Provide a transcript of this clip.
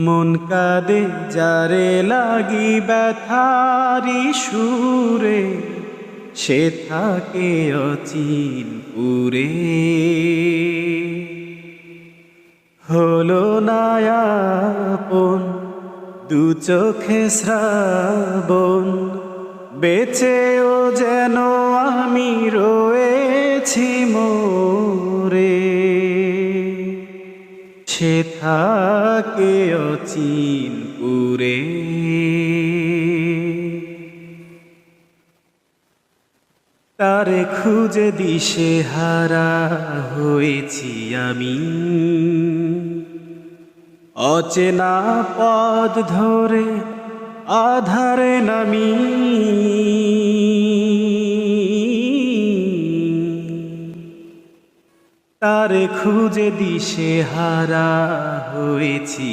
মন কাঁদে, যারে লাগি ব্যথারি সুরে, সে থাকে অচিন পুরে। হলো নায়াপন, দু চোখে শ্রাবণ বেঁচেও যেন আমি রয়েছি মোরে। সে থাকে অচিন পুরে। তারে খুঁজে দিশে হারা হয়েছি আমি। অচেনা পদ ধরে আধারে নামি তারে খুঁজে দিশে হারা হয়েছি